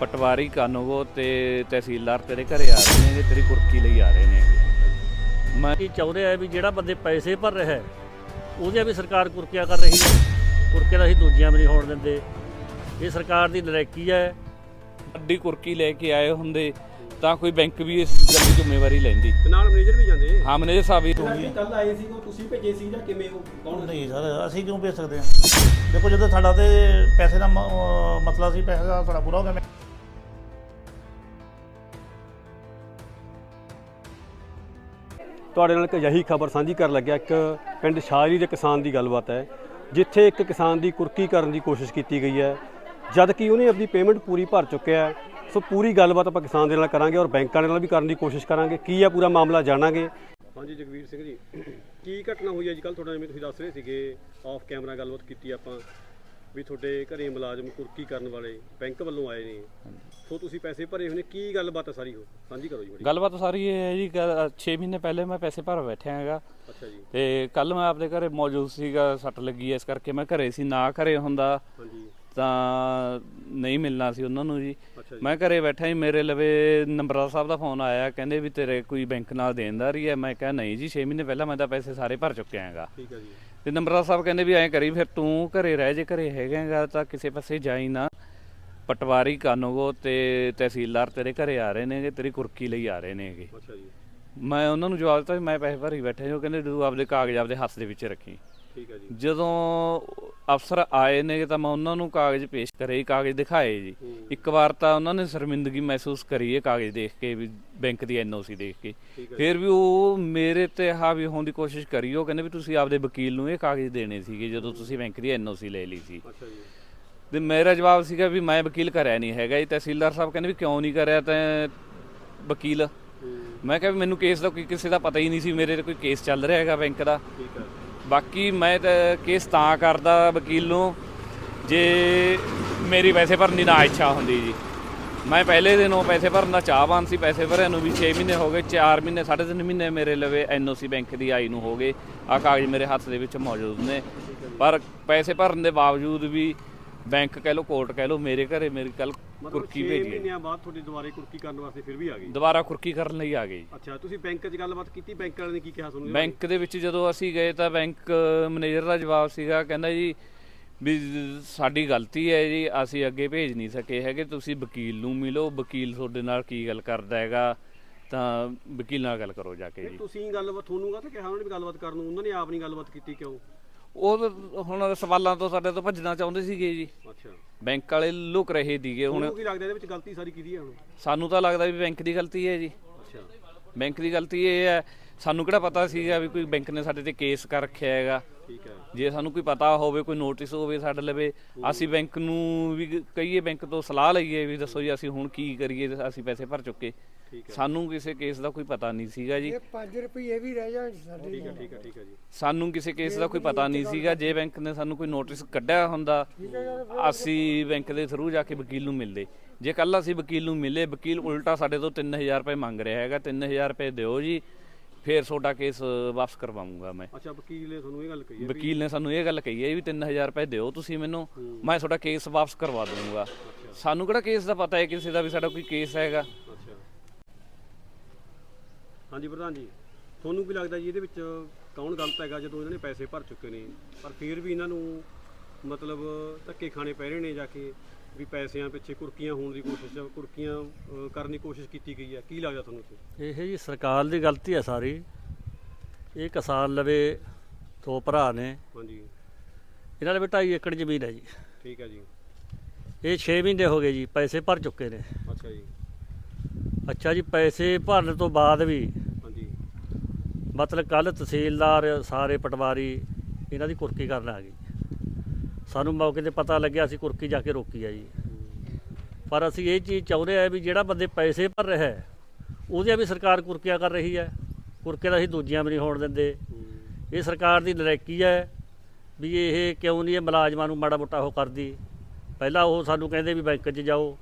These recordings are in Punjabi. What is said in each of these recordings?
ਪਟਵਾਰੀ ਕਾਨੂੰਗੋ ਤੇ ਤਹਿਸੀਲਦਾਰ ਤੇਰੇ ਘਰੇ ਆ ਰਹੇ ਨੇ ਤੇਰੀ ਕੁਰਕੀ ਲਈ ਆ ਰਹੇ ਨੇ। ਮੈਂ ਇਹ ਚਾਹੁੰਦੇ ਆ ਵੀ ਜਿਹੜਾ ਬੰਦੇ ਪੈਸੇ ਭਰ ਰਿਹਾ ਹੈ ਉਹਦੀਆਂ ਵੀ ਸਰਕਾਰ ਕੁਰਕੀਆਂ ਕਰ ਰਹੀ ਹੈ। ਕੁਰਕੇ ਦਾ ਅਸੀਂ ਦੂਜੀਆਂ ਵੀ ਨਹੀਂ ਹੋਣ ਦਿੰਦੇ। ਇਹ ਸਰਕਾਰ ਦੀ ਨਲਾਇਕੀ ਹੈ। ਵੱਡੀ ਕੁਰਕੀ ਲੈ ਕੇ ਆਏ ਹੁੰਦੇ ਤਾਂ ਕੋਈ ਬੈਂਕ ਵੀ ਇਸ ਗੱਲ ਦੀ ਜ਼ਿੰਮੇਵਾਰੀ ਲੈਂਦੀ। ਤੇ ਨਾਲ ਮੈਨੇਜਰ ਵੀ ਜਾਂਦੇ ਹਾਂ ਮੈਨੇਜਰ ਸਾਹਿਬ ਵੀ ਕੱਲ ਆਏ ਸੀ ਉਹ ਤੁਸੀਂ ਭੇਜੇ ਸੀ ਜਾਂ ਕਿਵੇਂ ਉਹ ਕੌਣ ਨਹੀਂ ਸਰ ਅਸੀਂ ਕਿਉਂ ਭੇਜ ਸਕਦੇ ਹਾਂ? ਦੇਖੋ ਜਦੋਂ ਸਾਡਾ ਤੇ ਪੈਸੇ ਦਾ ਮਸਲਾ ਸੀ ਪੈਸੇ ਦਾ ਸਾਡਾ ਪੂਰਾ ਹੋ ਗਿਆ। ਤੁਹਾਡੇ ਨਾਲ ਇੱਕ ਅਜਿਹੀ ਖਬਰ ਸਾਂਝੀ ਕਰਨ ਲੱਗਿਆ, ਇੱਕ ਪਿੰਡ ਸ਼ਾਹਰੀ ਦੇ ਕਿਸਾਨ ਦੀ ਗੱਲਬਾਤ ਹੈ, ਜਿੱਥੇ ਇੱਕ ਕਿਸਾਨ ਦੀ ਕੁਰਕੀ ਕਰਨ ਦੀ ਕੋਸ਼ਿਸ਼ ਕੀਤੀ ਗਈ ਹੈ। ਜਦ ਕਿ ਉਹਨੇ ਆਪਣੀ ਪੇਮੈਂਟ ਪੂਰੀ ਭਰ ਚੁੱਕਿਆ ਹੈ, ਸੋ ਪੂਰੀ ਗੱਲਬਾਤ ਆਪਾਂ ਕਿਸਾਨ ਦੇ ਨਾਲ ਕਰਾਂਗੇ ਔਰ ਬੈਂਕਾਂ ਦੇ ਨਾਲ ਵੀ ਕਰਨ ਦੀ ਕੋਸ਼ਿਸ਼ ਕਰਾਂਗੇ। ਕੀ ਹੈ ਪੂਰਾ ਮਾਮਲਾ ਜਾਣਾਂਗੇ? ਹਾਂਜੀ, ਜਗਵੀਰ ਸਿੰਘ ਜੀ, ਕੀ ਘਟਨਾ ਹੋਈ ਅੱਜ ਕੱਲ ਤੁਹਾਡਾ ਜਿਵੇਂ ਤੁਸੀਂ ਦੱਸ ਰਹੇ ਸੀਗੇ ਆਫ ਕੈਮਰਾ ਗੱਲਬਾਤ ਕੀਤੀ ਆਪਾਂ। ਵੀ ਤੁਹਾਡੇ ਘਰੇ ਮੁਲਾਜ਼ਮ ਕੁਰਕੀ ਕਰਨ ਵਾਲੇ ਬੈਂਕ ਵੱਲੋਂ ਆਏ ਨੇ। ਸੋ ਤੁਸੀਂ ਪੈਸੇ ਭਰੇ ਹੋਏ ਨੇ ਕੀ ਗੱਲਬਾਤ ਹੈ ਸਾਰੀ ਉਹ? ਸਾਂਝੀ ਕਰੋ ਜੀ ਬੜੀ ਗੱਲਬਾਤ ਸਾਰੀ ਇਹ ਹੈ ਜੀ 6 ਮਹੀਨੇ ਪਹਿਲੇ ਮੈਂ ਪੈਸੇ ਭਰ ਬੈਠਿਆ ਹੈਗਾ। ਅੱਛਾ ਜੀ। ਤੇ ਕੱਲ ਮੈਂ ਆਪਦੇ ਘਰੇ ਮੌਜੂਦ ਸੀਗਾ ਸੱਟ ਲੱਗੀ ਐ ਇਸ ਕਰਕੇ ਮੈਂ ਘਰੇ ਸੀ ਨਾ ਘਰੇ ਹੁੰਦਾ। ਹਾਂਜੀ। ਤਾਂ ਨਹੀਂ ਮਿਲਣਾ ਸੀ ਉਹਨਾਂ ਨੂੰ ਜੀ। ਮੈਂ ਘਰੇ ਬੈਠਾ ਹੀ ਮੇਰੇ ਲਵੇ ਨੰਬਰਦਾਰ ਸਾਹਿਬ ਦਾ ਫੋਨ ਆਇਆ ਕਹਿੰਦੇ ਵੀ ਤੇਰੇ ਕੋਈ ਬੈਂਕ ਨਾਲ ਦੇਣਦਾਰੀ ਹੈ ਮੈਂ ਕਿਹਾ ਨਹੀਂ ਜੀ 6 ਮਹੀਨੇ ਪਹਿਲਾਂ ਮੈਂ ਤਾਂ ਪੈਸੇ ਸਾਰੇ ਭਰ ਚੁੱਕਿਆ ਹੈਗਾ। ਠੀਕ ਹੈ ਜੀ। ਤੇ ਨੰਬਰਦਾਰ ਸਾਹਿਬ ਕਹਿੰਦੇ ਵੀ ਐਂ ਕਰੀ ਫਿਰ ਤੂੰ ਘਰੇ ਰਹਿ ਜੇ ਘਰੇ ਹੈਗਾਗਾ ਤਾਂ ਕਿਸੇ ਪਾਸੇ ਜਾਈ ਨਾ। ਪਟਵਾਰੀ ਕਾਨੂੰਗੋ ਤੇ ਤਹਿਸੀਲਦਾਰ ਤੇਰੇ ਘਰੇ ਆ ਰਹੇ ਨੇਗੇ ਤੇਰੀ ਕੁਰਕੀ ਲਈ ਆ ਰਹੇ ਨੇਗੇ। ਅੱਛਾ ਜੀ। ਮੈਂ ਉਹਨਾਂ ਨੂੰ ਜਵਾਬ ਦਿੱਤਾ ਵੀ ਮੈਂ ਪੈਸੇ ਭਰੀ ਬੈਠੇ ਜੋ ਕਹਿੰਦੇ ਤੂੰ ਆਪਦੇ ਕਾਗਜ਼ ਆਪਦੇ ਹੱਥ ਦੇ ਵਿੱਚ ਰੱਖੀ। ਠੀਕ ਹੈ ਜੀ। ਜਦੋਂ ਅਫਸਰ ਆਏ ਨੇ ਤਾਂ ਮੈਂ ਉਹਨਾਂ ਨੂੰ ਕਾਗਜ਼ ਪੇਸ਼ ਕਰੇ ਕਾਗਜ਼ ਦਿਖਾਏ ਜੀ। ਇੱਕ ਵਾਰ ਤਾਂ ਉਹਨਾਂ ਨੇ ਸ਼ਰਮਿੰਦਗੀ ਮਹਿਸੂਸ ਕਰੀ ਇਹ ਕਾਗਜ਼ ਦੇਖ ਕੇ ਵੀ ਬੈਂਕ ਦੀ ਐਨਓਸੀ ਦੇਖ ਕੇ। ਫਿਰ ਵੀ ਉਹ ਮੇਰੇ ਤੇ ਹਾਵੀ ਹੋਣ ਦੀ ਕੋਸ਼ਿਸ਼ ਕਰੀ ਉਹ ਕਹਿੰਦੇ ਵੀ ਤੁਸੀਂ ਆਪਦੇ ਵਕੀਲ ਨੂੰ ਇਹ ਕਾਗਜ਼ ਦੇਣੇ ਸੀਗੇ ਜਦੋਂ ਤੁਸੀਂ ਬੈਂਕ ਦੀ ਐਨਓਸੀ ਲੈ ਲਈ ਸੀ। ਤੇ ਮੇਰਾ ਜਵਾਬ ਸੀਗਾ ਵੀ ਮੈਂ ਵਕੀਲ ਕਰਿਆ ਨਹੀਂ ਹੈਗਾ ਜੀ ਤਹਿਸੀਲਦਾਰ ਸਾਹਿਬ ਕਹਿੰਦੇ ਵੀ ਕਿਉਂ ਨਹੀਂ ਕਰਿਆ ਤਾਂ ਵਕੀਲ। ਮੈਂ ਕਿਹਾ ਵੀ ਮੈਨੂੰ ਕੇਸ ਦਾ ਕੋਈ ਕਿਸੇ ਦਾ ਪਤਾ ਹੀ ਨਹੀਂ ਸੀ ਮੇਰੇ ਤੇ ਕੋਈ ਕੇਸ ਚੱਲ ਰਿਹਾ ਹੈਗਾ ਬੈਂਕ ਦਾ। ਠੀਕ ਹੈ। ਬਾਕੀ ਮੈਂ ਤਾਂ ਕੇਸ ਤਾਂ ਕਰਦਾ ਵਕੀਲ ਨੂੰ, ਜੇ ਮੇਰੀ ਪੈਸੇ ਭਰਨ ਦੀ ਨਾ ਇੱਛਾ ਹੁੰਦੀ ਜੀ। ਮੈਂ ਪਹਿਲੇ ਦਿਨੋਂ ਪੈਸੇ ਭਰਨ ਦਾ ਚਾਹਵਾਨ ਸੀ, ਪੈਸੇ ਭਰਿਆ ਨੂੰ ਵੀ 6 ਮਹੀਨੇ ਹੋ ਗਏ 4 ਮਹੀਨੇ 3.5 ਮਹੀਨੇ ਮੇਰੇ ਲਵੇ ਐਨਓਸੀ ਬੈਂਕ ਦੀ ਆਈ ਨੂੰ ਹੋ ਗਏ। ਆ ਕਾਗਜ਼ ਮੇਰੇ ਹੱਥ ਦੇ ਵਿੱਚ ਮੌਜੂਦ ਨੇ। ਪਰ ਪੈਸੇ ਭਰਨ ਦੇ ਬਾਵਜੂਦ ਵੀ ਬੈਂਕ ਕਹਿ ਲੋ ਕੋਰਟ ਕਹਿ ਲੋ ਮੇਰੇ ਘਰੇ ਮੇਰੀ ਕੱਲ ਕੁਰਕੀ ਭੇਜੀ ਹੈ ਮਹੀਨਿਆਂ ਬਾਅਦ ਤੁਹਾਡੀ ਦੁਬਾਰੇ ਕੁਰਕੀ ਕਰਨ ਵਾਸਤੇ ਫਿਰ ਵੀ ਆ ਗਈ? ਦੁਬਾਰਾ ਕੁਰਕੀ ਕਰਨ ਲਈ ਆ ਗਈ। ਅੱਛਾ ਤੁਸੀਂ ਬੈਂਕ 'ਚ ਗੱਲਬਾਤ ਕੀਤੀ? ਬੈਂਕ ਵਾਲੇ ਨੇ ਕੀ ਕਿਹਾ ਤੁਹਾਨੂੰ? ਬੈਂਕ ਦੇ ਵਿੱਚ ਜਦੋਂ ਅਸੀਂ ਗਏ ਤਾਂ ਬੈਂਕ ਮੈਨੇਜਰ ਦਾ ਜਵਾਬ ਸੀਗਾ ਕਹਿੰਦਾ ਜੀ ਵੀ ਸਾਡੀ ਗਲਤੀ ਹੈ ਜੀ ਅਸੀਂ ਅੱਗੇ ਭੇਜ ਨਹੀਂ ਸਕੇ ਹੈਗੇ ਤੁਸੀਂ ਵਕੀਲ ਨੂੰ ਮਿਲੋ ਵਕੀਲ ਤੁਹਾਡੇ ਨਾਲ ਕੀ ਗੱਲ ਕਰਦਾ ਹੈਗਾ ਤਾਂ ਵਕੀਲ ਨਾਲ ਗੱਲ ਕਰੋ ਜਾ ਕੇ ਫਿਰ ਜੀ। ਤੁਸੀਂ ਗੱਲਬਾਤ ਤੁਹਾਨੂੰ ਕਹਤਾ ਕਿਹਾ ਉਹਨਾਂ ਨੇ ਵੀ ਗੱਲਬਾਤ ਕਰਨ ਨੂੰ ਉਹਨਾਂ ਨੇ ਆਪ ਨਹੀਂ ਗੱਲਬਾਤ ਕੀਤੀ ਕਿਉਂ? ਉਹ ਹੁਣ ਸਵਾਲਾਂ ਤੋਂ ਸਾਡੇ ਤੋਂ ਭੱਜਣਾ ਚਾਹੁੰਦੇ ਸੀਗੇ ਜੀ। ਅੱਛਾ। ਬੈਂਕ ਵਾਲੇ ਲੁਕ ਰਹੇ ਦੀਗੇ ਹੁਣ। ਕੀ ਲੱਗਦਾ ਇਹਦੇ ਵਿੱਚ ਗਲਤੀ ਸਾਰੀ ਕਿਹਦੀ ਹੈ ਹੁਣ? ਸਾਨੂੰ ਤਾਂ ਲੱਗਦਾ ਵੀ ਬੈਂਕ ਦੀ ਗਲਤੀ ਹੈ ਜੀ। ਅੱਛਾ। ਬੈਂਕ ਦੀ ਗਲਤੀ ਇਹ ਹੈ ਸਾਨੂੰ ਕਿਹੜਾ ਪਤਾ ਸੀਗਾ ਵੀ ਕੋਈ ਬੈਂਕ ਨੇ ਸਾਡੇ ਤੇ ਕੇਸ ਕਰ ਰੱਖਿਆ ਹੈਗਾ। ਠੀਕ ਹੈ। ਜੇ ਸਾਨੂੰ ਕੋਈ ਪਤਾ ਹੋਵੇ ਕੋਈ ਨੋਟਿਸ ਹੋਵੇ ਸਾਡੇ ਲਵੇ ਅਸੀਂ ਬੈਂਕ ਨੂੰ ਵੀ ਕਹੀਏ ਬੈਂਕ ਤੋਂ ਸਲਾਹ ਲਈਏ ਵੀ ਦੱਸੋ ਜੀ ਅਸੀਂ ਹੁਣ ਕੀ ਕਰੀਏ ਅਸੀਂ ਪੈਸੇ ਭਰ ਚੁੱਕੇ। ਠੀਕ ਹੈ। ਸਾਨੂੰ ਕਿਸੇ ਕੇਸ ਦਾ ਕੋਈ ਪਤਾ ਨਹੀਂ ਸੀਗਾ ਜੀ। 5 ਰੁਪਏ ਵੀ ਰਹਿ ਜਾਣ ਸਾਡੇ ਠੀਕ ਹੈ ਠੀਕ ਹੈ ਠੀਕ ਹੈ ਜੀ। ਸਾਨੂੰ ਕਿਸੇ ਕੇਸ ਦਾ ਕੋਈ ਪਤਾ ਨਹੀਂ ਸੀਗਾ ਜੇ ਬੈਂਕ ਨੇ ਸਾਨੂੰ ਕੋਈ ਨੋਟਿਸ ਕੱਢਿਆ ਹੁੰਦਾ ਅਸੀਂ ਬੈਂਕ ਦੇ ਥਰੂ ਜਾ ਕੇ ਵਕੀਲ ਨੂੰ ਮਿਲਦੇ। ਜੇ ਕੱਲ ਅਸੀਂ ਵਕੀਲ ਨੂੰ ਮਿਲੇ ਵਕੀਲ ਉਲਟਾ ਸਾਡੇ ਤੋਂ 3000 ਰੁਪਏ ਮੰਗ ਰਿਹਾ ਹੈਗਾ 3000 ਰੁਪਏ ਦਿਓ ਜੀ ਫੇਰ ਤੁਹਾਡਾ ਕੇਸ ਵਾਪਸ ਕਰਵਾਉਂਗਾ ਮੈਂ। ਅੱਛਾ ਵਕੀਲ ਨੇ ਤੁਹਾਨੂੰ ਇਹ ਗੱਲ ਕਹੀ ਹੈ ਵੀ ਵਕੀਲ ਨੇ ਸਾਨੂੰ ਇਹ ਗੱਲ ਕਹੀ ਹੈ ਵੀ 3000 ਰੁਪਏ ਦਿਓ ਤੁਸੀਂ ਮੈਨੂੰ ਮੈਂ ਤੁਹਾਡਾ ਕੇਸ ਵਾਪਸ ਕਰਵਾ ਦੂੰਗਾ ਸਾਨੂੰ ਕਿਹੜਾ ਕੇਸ ਦਾ ਪਤਾ ਹੈ ਕਿਸੇ ਦਾ ਵੀ ਸਾਡਾ ਕੋਈ ਕੇਸ ਹੈਗਾ? ਹਾਂਜੀ ਪ੍ਰਧਾਨ ਜੀ ਤੁਹਾਨੂੰ ਕੀ ਲੱਗਦਾ ਜੀ ਇਹਦੇ ਵਿੱਚ ਕੌਣ ਗਲਤ ਹੈਗਾ ਜਦੋਂ ਇਹਨਾਂ ਨੇ ਪੈਸੇ ਭਰ ਚੁੱਕੇ ਨੇ? ਪਰ ਫਿਰ ਵੀ ਇਹਨਾਂ ਨੂੰ ਮਤਲਬ ਧੱਕੇ ਖਾਣੇ ਪੈ ਰਹੇ ਨੇ ਜਾ ਕੇ ਵੀ ਪੈਸਿਆਂ ਪਿੱਛੇ ਕੁਰਕੀਆਂ ਹੋਣ ਦੀ ਕੋਸ਼ਿਸ਼ ਕੁਰਕੀਆਂ ਕਰਨ ਦੀ ਕੋਸ਼ਿਸ਼ ਕੀਤੀ ਗਈ ਹੈ। ਕੀ ਲੱਗਦਾ ਤੁਹਾਨੂੰ ਇੱਥੇ? ਇਹ ਜੀ ਸਰਕਾਰ ਦੀ ਗਲਤੀ ਹੈ ਸਾਰੀ। ਇਹ ਕਿਸਾਨ ਲਵੇ ਦੋ ਭਰਾ ਨੇ। ਹਾਂਜੀ। ਇਹਨਾਂ ਦੇ ਢਾਈ ਏਕੜ ਜ਼ਮੀਨ ਹੈ ਜੀ। ਠੀਕ ਹੈ ਜੀ। ਇਹ 6 ਮਹੀਨੇ ਹੋ ਗਏ ਜੀ ਪੈਸੇ ਭਰ ਚੁੱਕੇ ਨੇ। ਅੱਛਾ ਜੀ। ਅੱਛਾ ਜੀ ਪੈਸੇ ਭਰਨ ਤੋਂ ਬਾਅਦ ਵੀ ਮਤਲਬ ਕੱਲ ਤਹਿਸੀਲਦਾਰ, ਸਾਰੇ ਪਟਵਾਰੀ ਇਹਨਾਂ ਦੀ ਕੁਰਕੀ ਕਰਨ ਆ ਗਈ ਸਾਨੂੰ ਮੌਕੇ ਤੇ ਪਤਾ ਲੱਗਿਆ, ਅਸੀਂ ਕੁਰਕੀ ਜਾ ਕੇ ਰੋਕੀ ਆ ਜੀ। ਪਰ ਅਸੀਂ ਇਹ ਚੀਜ਼ ਚਾਹੁੰਦੇ ਆ ਵੀ ਜਿਹੜਾ ਬੰਦੇ ਪੈਸੇ ਭਰ ਰਿਹਾ ਹੈ ਉਹਦੀਆਂ ਵੀ ਸਰਕਾਰ ਕੁਰਕੀਆਂ ਕਰ ਰਹੀ ਹੈ। ਕੁਰਕੇ ਦਾ ਅਸੀਂ ਦੂਜਿਆਂ ਵੀ ਨਹੀਂ ਹੋਣ ਦਿੰਦੇ। ਇਹ ਸਰਕਾਰ ਦੀ ਨਲਾਇਕੀ ਹੈ ਵੀ ਇਹ ਕਿਉਂ ਨਹੀਂ ਇਹ ਮੁਲਾਜ਼ਮਾਂ ਨੂੰ ਮਾੜਾ ਮੋਟਾ ਉਹ ਕਰਦੀ। ਪਹਿਲਾਂ ਉਹ ਸਾਨੂੰ ਕਹਿੰਦੇ ਵੀ ਬੈਂਕ 'ਚ ਜਾਓ।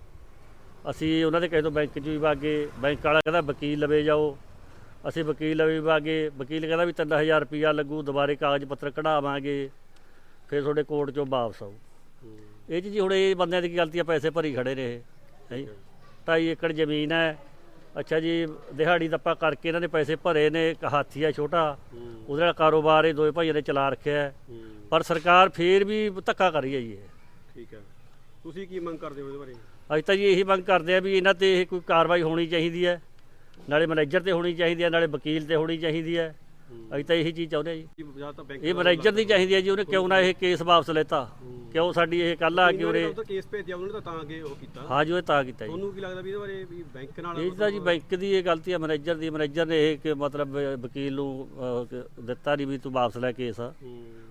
ਅਸੀਂ ਉਹਨਾਂ ਦੇ ਕਹੇ ਤੋਂ ਬੈਂਕ 'ਚ ਵੀ ਵਾਗੇ। ਬੈਂਕ ਵਾਲਾ ਕਹਿੰਦਾ ਵਕੀਲ ਲਵੇ ਜਾਓ। ਅਸੀਂ ਵਕੀਲ ਲਵੇ ਵਾਗੇ ਵਕੀਲ ਕਹਿੰਦਾ ਵੀ 3000 ਰੁਪਿਆ ਲੱਗੂ ਦੁਬਾਰੇ ਕਾਗਜ਼ ਪੱਤਰ ਕਢਾਵਾਂਗੇ ਫਿਰ ਤੁਹਾਡੇ ਕੋਰਟ 'ਚੋਂ ਵਾਪਸ ਆਊ। ਇਹ 'ਚ ਜੀ ਹੁਣ ਇਹ ਬੰਦਿਆਂ ਦੀ ਗਲਤੀ ਆ ਪੈਸੇ ਭਰੀ ਖੜੇ ਨੇ ਇਹ ਹੈ। ਢਾਈ ਏਕੜ ਜ਼ਮੀਨ ਹੈ। ਅੱਛਾ ਜੀ ਦਿਹਾੜੀ ਦੱਪਾ ਕਰਕੇ ਇਹਨਾਂ ਨੇ ਪੈਸੇ ਭਰੇ ਨੇ ਇੱਕ ਹਾਥੀ ਆ ਛੋਟਾ ਉਹਦੇ ਨਾਲ ਕਾਰੋਬਾਰ ਇਹ ਦੋਏ ਭਾਈਆਂ ਨੇ ਚਲਾ ਰੱਖਿਆ ਪਰ ਸਰਕਾਰ ਫੇਰ ਵੀ ਧੱਕਾ ਕਰ ਰਹੀ ਹੈ। ਜੀ ਠੀਕ ਹੈ। ਤੁਸੀਂ ਕੀ ਮੰਗ ਕਰਦੇ ਹੋ ਇਹਦੇ ਬਾਰੇ? ਅੱਜ ਤਾਂ ਜੀ ਇਹੀ ਮੰਗ ਕਰਦੇ ਆ ਵੀ ਇਹਨਾਂ ਤੇ ਇਹ ਕੋਈ ਕਾਰਵਾਈ ਹੋਣੀ ਚਾਹੀਦੀ ਹੈ। ਨਾਲੇ ਮੈਨੇਜਰ ਤੇ ਹੋਣੀ ਚਾਹੀਦੀ ਹੈ ਨਾਲੇ ਵਕੀਲ ਤੇ ਹੋਣੀ ਚਾਹੀਦੀ ਹੈ ਅਸੀਂ ਤਾਂ ਇਹੀ ਚੀਜ਼ ਚਾਹੁੰਦੇ ਆ ਜੀ। ਜਾਂ ਤਾਂ ਬੈਂਕ ਇਹ ਮੈਨੇਜਰ ਦੀ ਚਾਹੀਦੀ ਹੈ ਜੀ ਉਹਨੇ ਕਿਉਂ ਨਾ ਇਹ ਕੇਸ ਵਾਪਸ ਲੈਤਾ। ਕਿਉਂ ਸਾਡੀ ਇਹ ਕੱਲ ਆ ਕੇ ਉਰੇ ਤਾਂ ਕੇਸ ਭੇਜਿਆ ਉਹਨਾਂ ਤਾਂ ਤਾਂ ਅੱਗੇ ਉਹ ਕੀਤਾ। ਹਾਂ ਜੋ ਇਹ ਤਾਂ ਕੀਤਾ ਜੀ। ਤੁਹਾਨੂੰ ਕੀ ਲੱਗਦਾ ਵੀ ਇਹਦੇ ਬਾਰੇ ਵੀ ਬੈਂਕ ਨਾਲ ਇਹ ਤਾਂ ਜੀ ਬੈਂਕ ਦੀ ਇਹ ਗਲਤੀ ਹੈ ਮੈਨੇਜਰ ਦੀ। ਮੈਨੇਜਰ ਨੇ ਇਹ ਕਿ ਮਤਲਬ ਵਕੀਲ ਨੂੰ ਦਿੱਤਾ ਨਹੀਂ ਵੀ ਤੂੰ ਵਾਪਸ ਲੈ ਕੇਸ ਹੂੰ,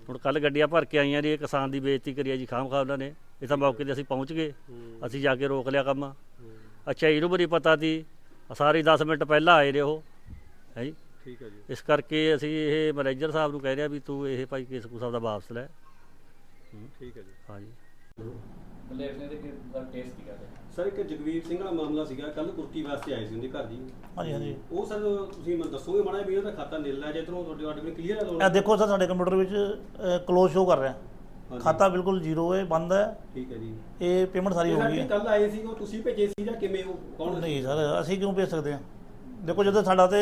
ਹੁਣ ਕੱਲ ਗੱਡੀਆਂ ਭਰ ਕੇ ਆਈਆਂ ਨੇ ਇਹ ਕਿਸਾਨ ਦੀ ਬੇਇੱਜ਼ਤੀ ਕਰੀ ਹੈ ਜੀ ਖਾਮ ਖਾ ਉਹਨਾਂ ਨੇ। ਇਹ ਤਾਂ ਮੌਕੇ ਤੇ ਅਸੀਂ ਪਹੁੰਚ ਗਏ। ਅਸੀਂ ਜਾ ਕੇ ਰੋਕ ਲਿਆ ਕੰਮ। ਅੱਛਾ ਇਹਨੂੰ ਵੀ ਪਤਾ ਸੀ ਸਾਰੇ 10 ਮਿੰਟ ਪਹਿਲਾਂ ਆਏ ਨੇ ਉਹ ਹੈ ਜੀ? ਠੀਕ ਹੈ ਜੀ। ਇਸ ਕਰਕੇ ਅਸੀਂ ਇਹ ਮੈਨੇਜਰ ਸਾਹਿਬ ਨੂੰ ਕਹਿ ਰਹੇ ਆ ਵੀ ਤੂੰ ਇਹ ਭਾਈ ਕੇਸ ਕੂਸ ਦਾ ਵਾਪਸ ਲੈ। ਠੀਕ ਹੈ ਜੀ। ਹਾਂ ਜੀ ਸਿੰਘ ਦੇ ਕੇਸ ਕੀ ਕਰਦੇ ਸਰ ਇੱਕ ਜਗਵੀਰ ਸਿੰਘ ਵਾਲਾ ਮਾਮਲਾ ਸੀਗਾ ਕੱਲ ਕੁਰਕੀ ਵਾਸਤੇ ਆਏ ਸੀ ਉਹਦੇ ਘਰ ਜੀ ਹਾਂਜੀ ਹਾਂਜੀ। ਉਹ ਸਰ ਤੁਸੀਂ ਮੈਨੂੰ ਦੱਸੋਗੇ ਮਾੜਾ ਜਿਹਾ ਵੀ ਇਹਦਾ ਖਾਤਾ ਨਿਲ ਹੈ ਜੇ ਤੁਹਾਨੂੰ ਤੁਹਾਡੇ ਤੁਹਾਡੇ ਕੋਲ ਕਲੀਅਰ ਹੈ ਇਹ ਲੋਨ ਦੇਖੋ ਸਰ ਸਾਡੇ ਕੰਪਿਊਟਰ ਵਿੱਚ ਕਲੋਜ਼ ਸ਼ੋ ਕਰ ਰਿਹਾ। ਹਾਂਜੀ। ਖਾਤਾ ਬਿਲਕੁਲ ਜ਼ੀਰੋ ਹੈ ਬੰਦ ਹੈ। ਠੀਕ ਹੈ ਜੀ। ਇਹ ਪੇਮੈਂਟ ਸਾਰੀ ਹੋ ਗਈ ਹੈ। ਕੱਲ ਆਏ ਸੀ ਉਹ ਤੁਸੀਂ ਭੇਜੇ ਸੀ ਜਾਂ ਕਿਵੇਂ ਉਹ ਕੌਣ ਨਹੀਂ ਸਰ ਅਸੀਂ ਕਿਉਂ ਭੇਜ ਸਕਦੇ ਹਾਂ? ਦੇਖੋ ਜਦੋਂ ਸਾਡਾ ਤੇ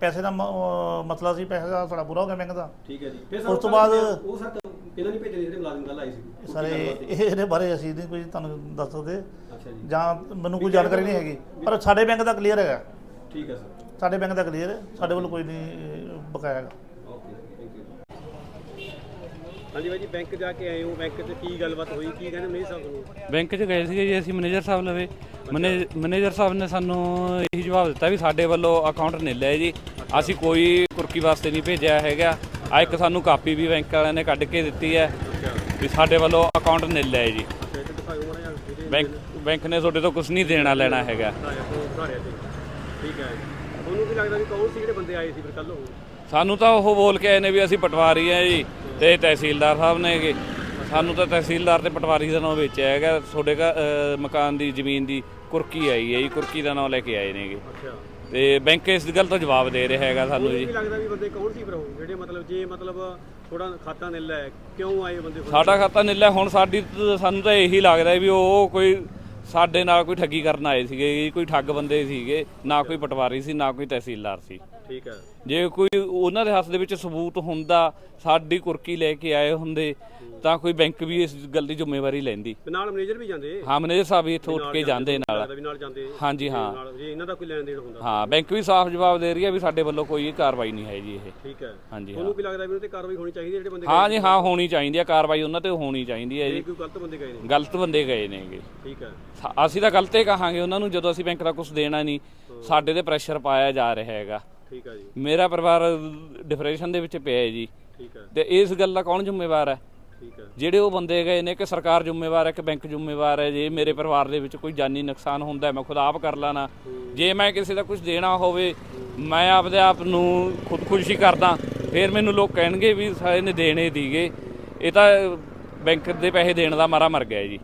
ਪੈਸੇ ਦਾ ਮਸਲਾ ਸੀ ਪੈਸੇ ਦਾ ਸਾਡਾ ਪੂਰਾ ਹੋ ਗਿਆ ਬੈਂਕ ਦਾ। ਠੀਕ ਹੈ ਜੀ। ਫਿਰ ਉਸ ਤੋਂ ਬਾਅਦ- ਉਹ ਸਰ ਕਿਹਨਾਂ ਨਹੀਂ ਭੇਜੇ ਜਿਹੜੇ ਮੁਲਾਜ਼ਮ ਕੱਲ ਆਏ ਸੀ? ਸਾਰੇ ਇਹਦੇ ਬਾਰੇ ਅਸੀਂ ਨਹੀਂ ਕੋਈ ਤੁਹਾਨੂੰ ਦੱਸ ਸਕਦੇ। ਅੱਛਾ ਜੀ। ਜਾਂ ਮੈਨੂੰ ਕੋਈ ਜਾਣਕਾਰੀ ਨਹੀਂ ਹੈਗੀ। ਪਰ ਸਾਡੇ ਬੈਂਕ ਦਾ ਕਲੀਅਰ ਹੈਗਾ। ਠੀਕ ਹੈ ਸਰ। ਸਾਡੇ ਬੈਂਕ ਦਾ ਕਲੀਅਰ ਹੈ। ਸਾਡੇ ਵੱਲ ਕੋਈ ਨਹੀਂ ਬਕਾਇਆ ਹੈਗਾ। ਹਾਂਜੀ ਬਾਈ ਜੀ ਬੈਂਕ ਜਾ ਕੇ ਆਏ ਹੋ ਬੈਂਕ 'ਚ ਕੀ ਗੱਲਬਾਤ ਹੋਈ ਕੀ ਕਹਿੰਦੇ ਮੇਰੀ ਸਾਹਿਬ ਨੂੰ? ਬੈਂਕ 'ਚ ਗਏ ਸੀਗੇ ਜੀ ਅਸੀਂ ਮੈਨੇਜਰ ਸਾਹਿਬ ਲਵੇ ਮੈਨੇ- ਮੈਨੇਜਰ ਸਾਹਿਬ ਨੇ ਸਾਨੂੰ ਇਹੀ ਜਵਾਬ ਦਿੱਤਾ ਵੀ ਸਾਡੇ ਵੱਲੋਂ ਅਕਾਊਂਟ ਨਿਲ ਹੈ ਜੀ। ਅਸੀਂ ਕੋਈ ਕੁਰਕੀ ਵਾਸਤੇ ਨਹੀਂ ਭੇਜਿਆ ਹੈਗਾ। ਆ ਇੱਕ ਸਾਨੂੰ ਕਾਪੀ ਵੀ ਬੈਂਕ ਵਾਲਿਆਂ ਨੇ ਕੱਢ ਕੇ ਦਿੱਤੀ ਹੈ ਵੀ ਸਾਡੇ ਵੱਲੋਂ ਅਕਾਊਂਟ ਨਿਲ ਹੈ ਜੀ। ਬੈਂਕ ਬੈਂਕ ਨੇ ਤੁਹਾਡੇ ਤੋਂ ਕੁਝ ਨਹੀਂ ਦੇਣਾ ਲੈਣਾ ਹੈਗਾ। ਠੀਕ ਹੈ ਤੁਹਾਨੂੰ ਕੀ ਲੱਗਦਾ ਵੀ ਕੌਣ ਸੀ ਜਿਹੜੇ ਬੰਦੇ ਆਏ ਸੀ ਫਿਰ ਕੱਲ ਉਹ? ਸਾਨੂੰ ਤਾਂ ਉਹ ਬੋਲ ਕੇ ਆਏ ਨੇ ਵੀ ਅਸੀਂ ਪਟਵਾਰੀ ਆ ਜੀ ਤੇ ਤਹਿਸੀਲਦਾਰ ਸਾਹਿਬ ਨੇਗੇ ਸਾਨੂੰ ਤਾਂ ਤਹਿਸੀਲਦਾਰ ਤੇ ਪਟਵਾਰੀ ਦਾ ਨਾਮ ਵੇਚਿਆ ਹੈਗਾ। ਤੁਹਾਡੇ ਘਰ, ਮਕਾਨ ਦੀ ਜ਼ਮੀਨ ਦੀ ਕੁਰਕੀ ਆਈ ਹੈ ਜੀ ਕੁਰਕੀ ਦਾ ਨਾਮ ਲੈ ਕੇ ਆਏ ਨੇਗੇ। ਅੱਛਾ। ਤੇ ਬੈਂਕ ਇਸ ਗੱਲ ਤੋਂ ਜਵਾਬ ਦੇ ਰਿਹਾ ਹੈਗਾ ਸਾਨੂੰ ਜੀ। ਲੱਗਦਾ ਵੀ ਬੰਦੇ ਕੌਣ ਸੀ ਫਿਰ ਉਹ? ਜਿਹੜੇ ਮਤਲਬ ਜੇ ਮਤਲਬ ਥੋੜਾ ਖਾਤਾ ਨਿਲ ਹੈ ਕਿਉਂ ਆਏ ਬੰਦੇ ਸਾਡਾ ਖਾਤਾ ਨੀਲਾ ਹੁਣ ਸਾਡੀ ਸਾਨੂੰ ਤਾਂ ਇਹੀ ਲੱਗਦਾ ਵੀ ਉਹ ਕੋਈ ਸਾਡੇ ਨਾਲ ਕੋਈ ਠੱਗੀ ਕਰਨ ਆਏ ਸੀਗੇ ਜੀ, ਕੋਈ ਠੱਗ ਬੰਦੇ ਸੀਗੇ ਨਾ ਕੋਈ ਪਟਵਾਰੀ ਸੀ ਨਾ ਕੋਈ ਤਹਿਸੀਲਦਾਰ ਸੀ। ਠੀਕ ਹੈ ਜੇ ਕੋਈ ਉਹਨਾਂ ਦੇ ਹੱਥ ਦੇ ਵਿੱਚ ਸਬੂਤ ਹੁੰਦਾ ਸਾਡੀ ਕੁਰਕੀ ਲੈ ਕੇ ਆਏ ਹੁੰਦੇ ਤਾਂ ਕੋਈ ਬੈਂਕ ਵੀ ਇਸ ਗੱਲ ਦੀ ਜ਼ਿੰਮੇਵਾਰੀ ਲੈਂਦੀ। ਤੇ ਨਾਲ ਮੈਨੇਜਰ ਵੀ ਜਾਂਦੇ? ਹਾਂ ਮੈਨੇਜਰ ਸਾਹਿਬ ਵੀ ਇੱਥੋਂ ਉੱਠ ਕੇ ਜਾਂਦੇ ਨਾਲ। ਵੀ ਨਾਲ ਜਾਂਦੇ। ਹਾਂਜੀ ਹਾਂ। ਨਾਲ ਜੇ ਇਹਨਾਂ ਦਾ ਕੋਈ ਲੈਣ ਦੇਣ ਹੁੰਦਾ। ਹਾਂ ਬੈਂਕ ਵੀ ਸਾਫ਼ ਜਵਾਬ ਦੇ ਰਹੀ ਹੈ ਵੀ ਸਾਡੇ ਵੱਲੋਂ ਕੋਈ ਕਾਰਵਾਈ ਨਹੀਂ ਹੈ ਜੀ ਇਹ। ਠੀਕ ਹੈ ਹਾਂਜੀ ਹਾਂ। ਤੁਹਾਨੂੰ ਕੀ ਲੱਗਦਾ ਵੀ ਉਹਨਾਂ ਤੇ ਕਾਰਵਾਈ ਹੋਣੀ ਚਾਹੀਦੀ ਹੈ ਜਿਹੜੇ ਬੰਦੇ ਹਾਂ ਜੀ ਹਾਂ ਹੋਣੀ ਚਾਹੀਦੀ ਹੈ ਕਾਰਵਾਈ ਉਹਨਾਂ ਤੇ ਹੋਣੀ ਚਾਹੀਦੀ ਹੈ ਜੇ। ਕੋਈ ਗਲਤ ਬੰਦੇ ਗਏ ਨੇ? ਗਲਤ ਬੰਦੇ ਗਏ ਨੇਗੇ। ਠੀਕ ਹੈ ਅਸੀਂ ਤਾਂ ਗਲਤ ਹੀ ਕਹਾਂਗੇ ਉਹਨਾਂ ਨੂੰ ਜਦੋਂ ਅਸੀਂ ਬੈਂਕ ਦਾ ਕੁਝ ਦੇਣਾ ਨਹੀਂ ਸਾਡੇ ਤੇ ਪ੍ਰੈਸ਼ਰ ਪਾਇਆ ਜਾ ਰਿਹਾ ਹੈਗਾ। ਠੀਕ ਹੈ ਜੀ। ਮੇਰਾ ਪਰਿਵਾਰ ਡਿਪਰੈਸ਼ਨ ਦੇ ਵਿੱਚ ਪਿਆ ਹੈ ਜੀ। ਠੀਕ ਹੈ ਤੇ ਇਸ ਗੱਲ ਦਾ ਕੌਣ ਜ਼ਿੰਮੇਵਾਰ ਹੈ? ਠੀਕ ਹੈ ਜਿਹੜੇ ਉਹ ਬੰਦੇ ਗਏ ਨੇ ਕਿ ਸਰਕਾਰ ਜ਼ਿੰਮੇਵਾਰ ਹੈ ਕਿ ਬੈਂਕ ਜ਼ਿੰਮੇਵਾਰ ਹੈ। ਜੇ ਮੇਰੇ ਪਰਿਵਾਰ ਦੇ ਵਿੱਚ ਕੋਈ ਜਾਨੀ ਨੁਕਸਾਨ ਹੁੰਦਾ ਹੈ, ਮੈਂ ਖੁਦ ਆਪ ਕਰ ਲਾਣਾ। ਜੇ ਮੈਂ ਕਿਸੇ ਦਾ ਕੁਝ ਦੇਣਾ ਹੋਵੇ ਮੈਂ ਆਪਦੇ ਆਪ ਨੂੰ ਖੁਦਕੁਸ਼ੀ ਕਰਦਾ। ਫਿਰ ਮੈਨੂੰ ਲੋਕ ਕਹਿਣਗੇ ਵੀ ਸਾਰੇ ਨੇ ਦੇਣੇ ਦੀਗੇ। ਇਹ ਤਾਂ ਬੈਂਕ ਦੇ ਪੈਸੇ ਦੇਣ ਦਾ ਮਾਰਾ ਮਰ ਗਿਆ ਜੀ।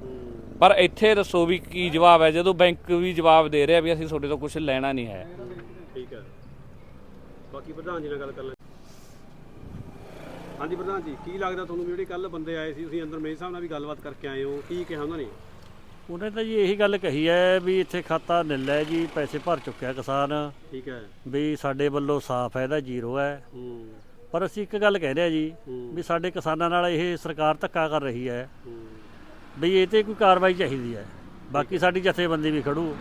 ਪਰ ਇੱਥੇ ਦੱਸੋ ਵੀ ਕੀ ਜਵਾਬ ਹੈ? ਜਦੋਂ ਬੈਂਕ ਵੀ ਜਵਾਬ ਦੇ ਰਿਹਾ ਵੀ ਅਸੀਂ ਤੁਹਾਡੇ ਤੋਂ ਕੁਝ ਲੈਣਾ ਨਹੀਂ ਹੈ। ਠੀਕ ਹੈ ਬਾਕੀ ਪ੍ਰਧਾਨ ਜੀ ਨਾਲ ਗੱਲ ਕਰ ਲੈ ਹਾਂਜੀ ਪ੍ਰਧਾਨ ਜੀ ਕੀ ਲੱਗਦਾ ਤੁਹਾਨੂੰ ਵੀ ਜਿਹੜੇ ਕੱਲ ਬੰਦੇ ਆਏ ਸੀ ਤੁਸੀਂ ਅੰਦਰ ਮੇਰੇ ਸਾਹਿਬ ਨਾਲ ਵੀ ਗੱਲਬਾਤ ਕਰਕੇ ਆਏ ਹੋ ਕੀ ਕਿਹਾ ਉਹਨਾਂ ਨੇ? ਉਹਨੇ ਤਾਂ ਜੀ ਇਹੀ ਗੱਲ ਕਹੀ ਹੈ ਵੀ ਇੱਥੇ ਖਾਤਾ ਨਿਲ ਹੈ ਜੀ ਪੈਸੇ ਭਰ ਚੁੱਕਿਆ ਕਿਸਾਨ। ਠੀਕ ਹੈ। ਵੀ ਸਾਡੇ ਵੱਲੋਂ ਸਾਫ਼ ਹੈ ਇਹਦਾ ਜ਼ੀਰੋ ਹੈ। ਹੂੰ। ਪਰ ਅਸੀਂ ਇੱਕ ਗੱਲ ਕਹਿ ਰਹੇ ਹਾਂ ਜੀ। ਵੀ ਸਾਡੇ ਕਿਸਾਨਾਂ ਨਾਲ ਇਹ ਸਰਕਾਰ ਧੱਕਾ ਕਰ ਰਹੀ ਹੈ। ਵੀ ਇਹ ਤੇ ਕੋਈ ਕਾਰਵਾਈ ਚਾਹੀਦੀ ਹੈ। ਬਾਕੀ ਸਾਡੀ ਜਥੇਬੰਦੀ ਵੀ ਖੜੂ।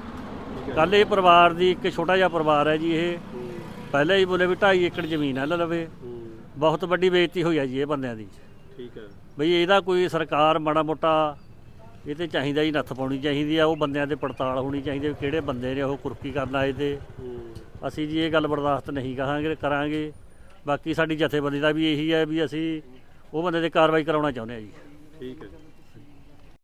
ਕੱਲ ਇਹ ਪਰਿਵਾਰ ਦੀ ਇੱਕ ਛੋਟਾ ਜਿਹਾ ਪਰਿਵਾਰ ਹੈ ਜੀ ਇਹ। ਪਹਿਲਾਂ ਹੀ ਬੋਲੇ ਵੀ 2.5 ਏਕੜ ਜ਼ਮੀਨ ਹੈ ਲੈ ਲਵੇ ਹੂੰ। ਬਹੁਤ ਵੱਡੀ ਬੇਇੱਜ਼ਤੀ ਹੋਈ ਹੈ ਜੀ ਇਹ ਬੰਦਿਆਂ ਦੀ। ਠੀਕ ਹੈ। ਬਈ ਇਹਦਾ ਕੋਈ ਸਰਕਾਰ ਮਾੜਾ ਮੋਟਾ ਇਹ ਤੇ ਚਾਹੀਦਾ ਜੀ ਨੱਥ ਪਾਉਣੀ ਚਾਹੀਦੀ ਆ ਉਹ ਬੰਦਿਆਂ ਤੇ ਪੜਤਾਲ ਹੋਣੀ ਚਾਹੀਦੀ ਹੈ ਵੀ ਕਿਹੜੇ ਬੰਦੇ ਨੇ ਉਹ ਕੁਰਕੀ ਕਰਨ ਆਏ ਤੇ। ਹੂੰ। ਅਸੀਂ ਜੀ ਇਹ ਗੱਲ ਬਰਦਾਸ਼ਤ ਨਹੀਂ ਕਹਾਂਗੇ ਕਰਾਂਗੇ। ਬਾਕੀ ਸਾਡੀ ਜਥੇਬੰਦੀ ਦਾ ਵੀ ਇਹੀ ਹੈ ਵੀ ਅਸੀਂ ਉਹ ਬੰਦੇ ਤੇ ਕਾਰਵਾਈ ਕਰਾਉਣਾ ਚਾਹੁੰਦੇ ਹਾਂ ਜੀ। ਠੀਕ ਹੈ